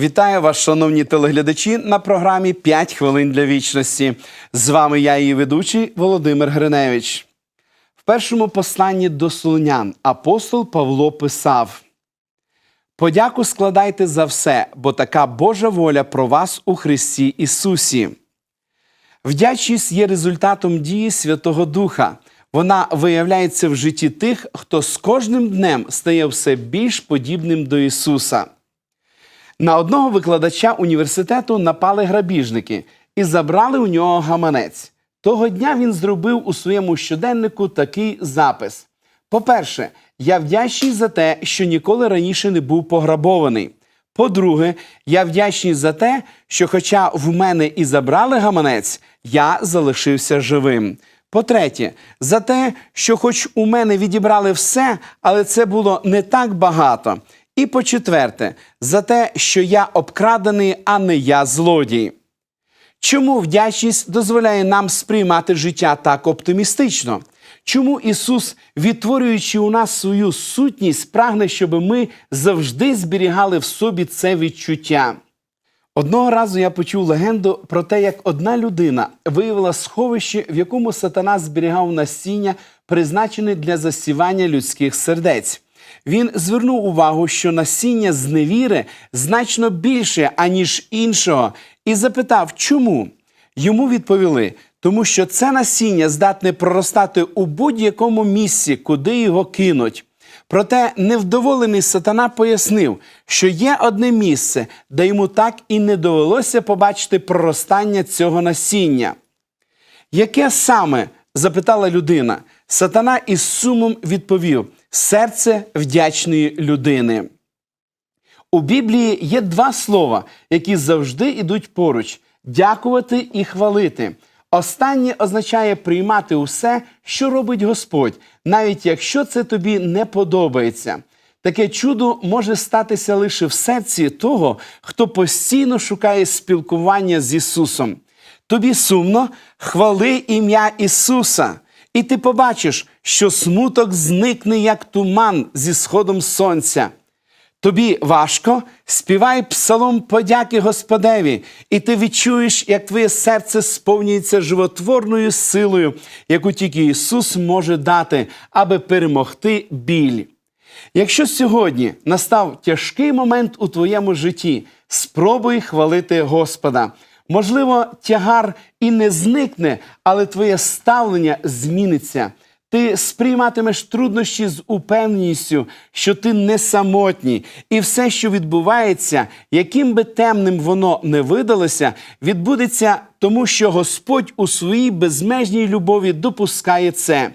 Вітаю вас, шановні телеглядачі, на програмі «5 хвилин для вічності. З вами я, її ведучий Володимир Гриневич. В першому посланні до Солонян апостол Павло писав: Подяку складайте за все, бо така Божа воля про вас у Христі Ісусі. Вдячність є результатом дії Святого Духа. Вона виявляється в житті тих, хто з кожним днем стає все більш подібним до Ісуса. На одного викладача університету напали грабіжники і забрали у нього гаманець. Того дня він зробив у своєму щоденнику такий запис: по-перше, я вдячний за те, що ніколи раніше не був пограбований. По-друге, я вдячний за те, що, хоча в мене і забрали гаманець, я залишився живим. По-третє, за те, що, хоч у мене відібрали все, але це було не так багато. І по-четверте, за те, що я обкрадений, а не я злодій. Чому вдячність дозволяє нам сприймати життя так оптимістично? Чому Ісус, відтворюючи у нас свою сутність, прагне, щоб ми завжди зберігали в собі це відчуття? Одного разу я почув легенду про те, як одна людина виявила сховище, в якому сатана зберігав насіння, призначене для засівання людських сердець. Він звернув увагу, що насіння з невіри значно більше, аніж іншого, і запитав, чому? Йому відповіли, тому що це насіння здатне проростати у будь-якому місці, куди його кинуть. Проте невдоволений сатана пояснив, що є одне місце, де йому так і не довелося побачити проростання цього насіння. Яке саме? Запитала людина. Сатана із сумом відповів: серце вдячної людини. У Біблії є два слова, які завжди йдуть поруч: дякувати і хвалити. Останнє означає приймати усе, що робить Господь, навіть якщо це тобі не подобається. Таке чудо може статися лише в серці того, хто постійно шукає спілкування з Ісусом. Тобі сумно, хвали ім'я Ісуса, і ти побачиш, що смуток зникне як туман зі сходом сонця. Тобі важко, співай псалом подяки Господеві, і ти відчуєш, як твоє серце сповнюється животворною силою, яку тільки Ісус може дати, аби перемогти біль. Якщо сьогодні настав тяжкий момент у твоєму житті, спробуй хвалити Господа. Можливо, тягар і не зникне, але твоє ставлення зміниться. Ти сприйматимеш труднощі з упевненістю, що ти не самотній, і все, що відбувається, яким би темним воно не видалося, відбудеться тому, що Господь у своїй безмежній любові допускає це.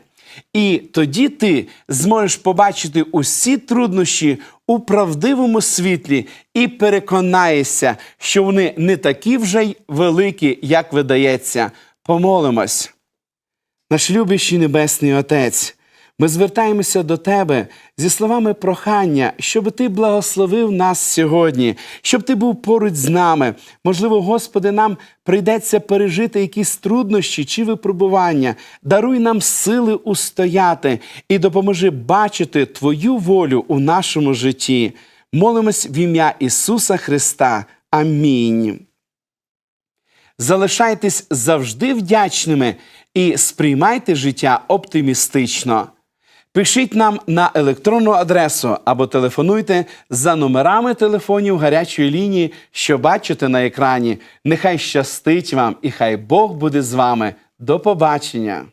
І тоді ти зможеш побачити усі труднощі у правдивому світлі і переконаєшся, що вони не такі вже й великі, як видається. Помолимось. Наш любящий Небесний Отець, ми звертаємося до Тебе зі словами прохання, щоб Ти благословив нас сьогодні, щоб Ти був поруч з нами. Можливо, Господи, нам прийдеться пережити якісь труднощі чи випробування. Даруй нам сили устояти і допоможи бачити Твою волю у нашому житті. Молимось в ім'я Ісуса Христа. Амінь. Залишайтесь завжди вдячними і сприймайте життя оптимістично. Пишіть нам на електронну адресу або телефонуйте за номерами телефонів гарячої лінії, що бачите на екрані. Нехай щастить вам і хай Бог буде з вами. До побачення!